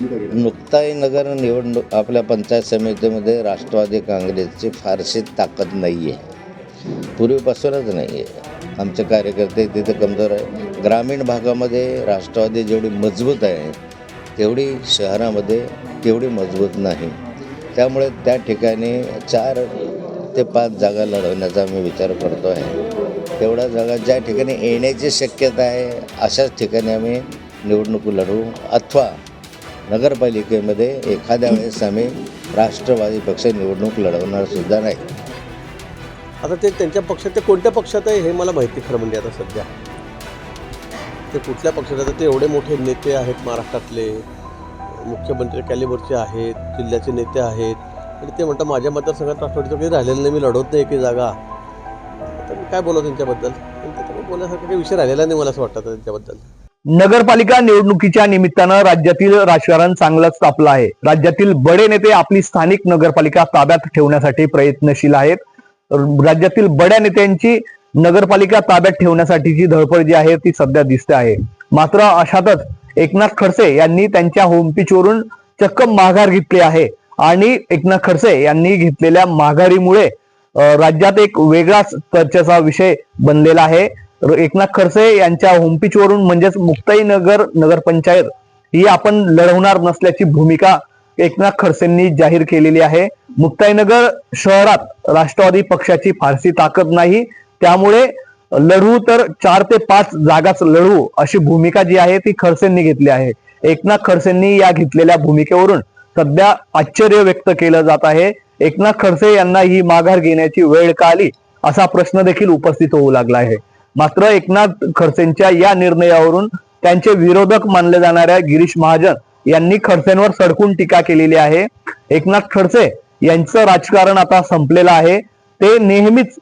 नुकताही नगर निवडणूक आपल्या पंचायत समितीमध्ये राष्ट्रवादी काँग्रेसची फारशी ताकद नाही आहे पूर्वीपासूनच नाही आहे आमचे कार्यकर्ते तिथे कमजोर आहे ग्रामीण भागामध्ये राष्ट्रवादी जेवढी मजबूत आहे तेवढी शहरामध्ये तेवढी मजबूत नाही. त्यामुळे त्या ठिकाणी चार ते पाच जागा लढवण्याचा मी विचार करतो आहे. तेवढ्या जागा ज्या ठिकाणी येण्याची शक्यता आहे अशाच ठिकाणी आम्ही निवडणूक लढवू अथवा नगरपालिकेमध्ये एखाद्या वेळेस आम्ही राष्ट्रवादी पक्ष निवडणूक लढवणार सुद्धा नाही. आता ते त्यांच्या पक्षात ते कोणत्या पक्षात आहे हे मला माहिती खरं म्हणजे आता सध्या. ते कुठल्या पक्षात आहे? आता ते एवढे मोठे नेते आहेत महाराष्ट्रातले. मुख्यमंत्री कॅलिबरचे आहेत जिल्ह्याचे नेते आहेत. आणि ते म्हणतात माझ्या मतदारसंघात राष्ट्रवादीचं काही राहिलेलं नाही मी लढवत नाही की जागा. तर मी काय बोलू त्यांच्याबद्दल? पण त्याच्यामुळे बोलण्यासारखा काही विषय राहिलेला नाही मला असं वाटतं त्यांच्याबद्दल. नगरपालिका निवडणुकीच्या निमित्तानं राज्यातील राजकारण चांगलंच तापलं आहे. राज्यातील बडे नेते आपली स्थानिक नगरपालिका ताब्यात ठेवण्यासाठी प्रयत्नशील आहेत. राज्यातील बड्या नेत्यांची नगरपालिका ताब्यात ठेवण्यासाठीची धडपड जी आहे ती सध्या दिसते आहे. मात्र अशातच एकनाथ खडसे यांनी त्यांच्या होमपिचवरून चक्क माघार घेतली आहे आणि एकनाथ खडसे यांनी घेतलेल्या माघारीमुळे राज्यात एक वेगळाच चर्चेचा विषय बनलेला आहे. एकनाथ खडसे यांच्या होमपिचवरून म्हणजेच मुक्ताईनगर नगरपंचायत ही आपण लढवणार नसल्याची भूमिका एकनाथ खडसेंनी जाहीर केलेली आहे. मुक्ताईनगर शहरात राष्ट्रवादी पक्षाची फारशी ताकद नाही. त्यामुळे लढू तर चार ते पाच जागाच लढू अशी भूमिका जी आहे ती खडसेंनी घेतली आहे. एकनाथ खडसेंनी या घेतलेल्या भूमिकेवरून सध्या आश्चर्य व्यक्त केलं जात आहे. एकनाथ खडसे यांना ही माघार घेण्याची वेळ का आली असा प्रश्न देखील उपस्थित होऊ लागला आहे. मात्र एकनाथ खडसेंच्या या निर्णयावरून त्यांचे विरोधक मानले जाणाऱ्या गिरीश महाजन यांनी खडसेंवर सडकून टीका केलेली आहे. एकनाथ खडसे यांचं राजकारण आता संपलेलं आहे. ते नेहमीच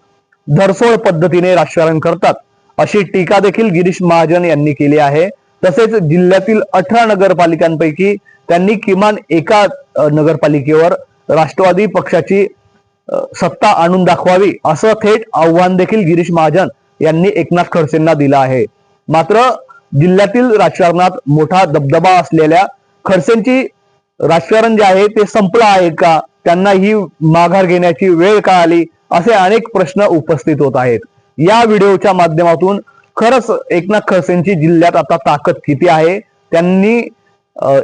धरसोड पद्धतीने राजकारण करतात. अशी टीका देखील गिरीश महाजन यांनी केली आहे. तसेच जिल्ह्यातील अठरा नगरपालिकांपैकी त्यांनी किमान एका नगरपालिकेवर राष्ट्रवादी पक्षाची सत्ता आणून दाखवावी असं थेट आव्हान देखील गिरीश महाजन यांनी एकनाथ खडसेंना दिला आहे. मात्र जिल्ह्यातील राजकारणात मोठा दबदबा असलेल्या खडसेंची राजकारण जे आहे ते संपलं आहे का? त्यांना ही माघार घेण्याची वेळ का आली? असे अनेक प्रश्न उपस्थित होत आहेत. या व्हिडिओच्या माध्यमातून खरंच एकनाथ खडसेंची जिल्ह्यात आता ताकद किती आहे? त्यांनी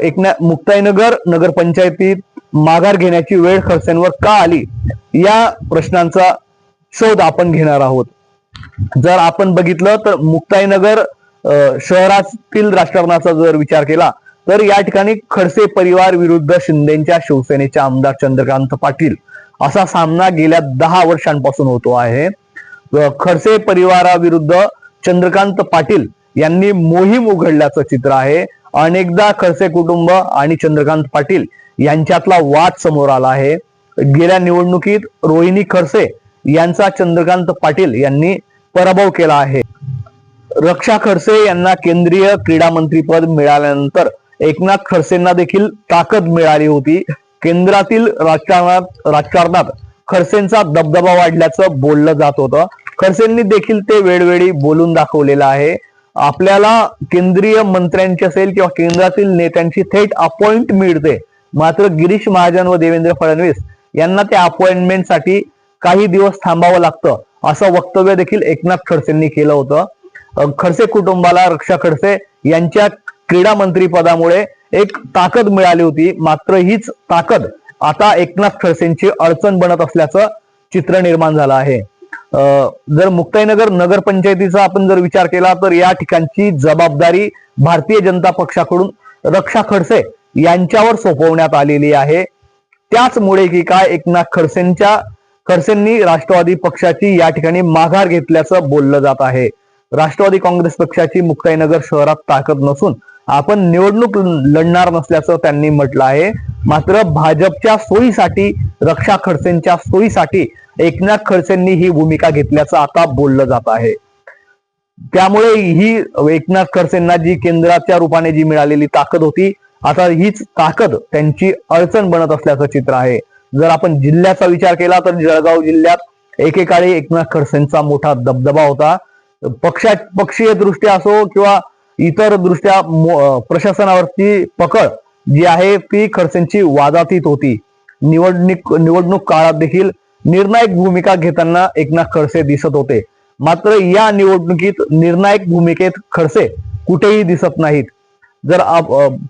एकनाथ मुक्ताईनगर नगरपंचायतीत माघार घेण्याची वेळ खडसेंवर का आली? या प्रश्नांचा शोध आपण घेणार आहोत. जर आपण बघितलं तर मुक्ताईनगर शहरातील राजकारणाचा जर विचार केला तर या ठिकाणी खडसे परिवार विरुद्ध शिंदेच्या शिवसेनेचे आमदार चंद्रकांत पाटील असा सामना गेल्या दहा वर्षांपासून होतो आहे. खडसे परिवाराविरुद्ध चंद्रकांत पाटील यांनी मोहीम उघडल्याचं चित्र आहे. अनेकदा खडसे कुटुंब आणि चंद्रकांत पाटील यांच्यातला वाद समोर आला आहे. गेल्या निवडणुकीत रोहिणी खडसे यांचा चंद्रकांत पाटील यांनी पराभव केला आहे. रक्षा खडसे यांना केंद्रीय क्रीडा मंत्री पद मिळाल्यानंतर एकनाथ खडसेंना देखील ताकद मिळाली होती. केंद्रातील राजकारणात राजकारणात खडसेंचा दबदबा वाढल्याचं बोललं जात होतं. खडसेंनी देखील ते वेळवेळी बोलून दाखवलेलं आहे. आपल्याला केंद्रीय मंत्र्यांची असेल किंवा केंद्रातील नेत्यांची थेट अपॉइंट मिळते. मात्र गिरीश महाजन व देवेंद्र फडणवीस यांना त्या अपॉइंटमेंटसाठी काही दिवस थांबावं लागतं. असं वक्तव्य देखील एकनाथ खडसेंनी केलं होतं. खडसे कुटुंबाला रक्षा खडसे यांच्या क्रीडा मंत्री पदामुळे एक ताकद मिळाली होती. मात्र हीच ताकद आता एकनाथ खडसेंची अडचण बनत असल्याचं चित्र निर्माण झालं आहे. जर मुक्ताईनगर नगरपंचायतीचा आपण जर विचार केला तर या ठिकाणची जबाबदारी भारतीय जनता पक्षाकडून रक्षा खडसे यांच्यावर सोपवण्यात आलेली आहे. त्याचमुळे की काय एकनाथ खडसेंच्या खडसेंनी राष्ट्रवादी पक्षाची या ठिकाणी माघार घेतल्याचं बोललं जात आहे. राष्ट्रवादी काँग्रेस पक्षाची मुक्ताईनगर शहरात ताकद नसून आपण निवडणूक लढणार नसल्याचं त्यांनी म्हटलं आहे. मात्र भाजपच्या सोयीसाठी रक्षा खडसेंच्या सोयीसाठी एकनाथ खडसेंनी ही भूमिका घेतल्याचं आता बोललं जात आहे. त्यामुळे ही एकनाथ खडसेंना जी केंद्राच्या रूपाने जी मिळालेली ताकद होती आता हीच ताकद त्यांची अडचण बनत असल्याचं चित्र आहे. जर आपण जिल्ह्याचा विचार केला तर जळगाव जिल्ह्यात एकेकाळी एकनाथ खडसेंचा मोठा दबदबा होता. पक्षा पक्षीय दृष्ट्या असो किंवा इतर दृष्ट्या प्रशासनावरती पकड जी आहे ती खडसेंची वादातीत होती. निवडणूक निवडणूक काळात देखील निर्णायक भूमिका घेताना एकनाथ खडसे दिसत होते. मात्र या निवडणुकीत निर्णायक भूमिकेत खडसे कुठेही दिसत नाहीत. जर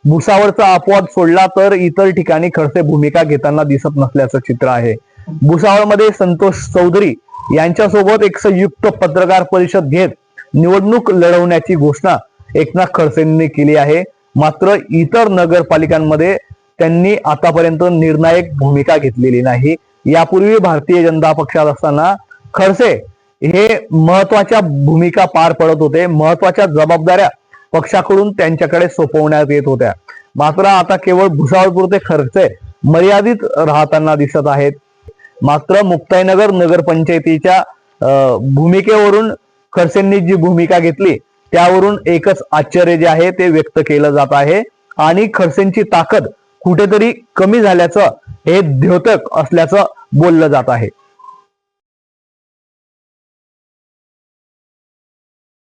भुसावळचा अपवाद सोडला तर इतर ठिकाणी खडसे भूमिका घेताना दिसत नसल्याचं चित्र आहे. भुसावळमध्ये संतोष चौधरी यांच्यासोबत एक संयुक्त पत्रकार परिषद घेत निवडणूक लढवण्याची घोषणा एकनाथ खडसेंनी केली आहे. मात्र इतर नगरपालिकांमध्ये त्यांनी आतापर्यंत निर्णायक भूमिका घेतलेली नाही. यापूर्वी भारतीय जनता पक्षात असताना खडसे हे महत्त्वाच्या भूमिका पार पडत होते. महत्त्वाच्या जबाबदाऱ्या पक्षाकडून त्यांच्याकडे सोपवण्यात येत होत्या. मात्र आता केवळ भुसावळपुरते खर्च मर्यादित राहताना दिसत आहेत. मात्र मुक्ताईनगर नगरपंचायतीच्या भूमिकेवरून खडसेंनी जी भूमिका घेतली त्यावरून एकच आश्चर्य जे आहे ते व्यक्त केलं जात आहे. आणि खडसेंची ताकद कुठेतरी कमी झाल्याचं हे द्योतक असल्याचं बोललं जात आहे.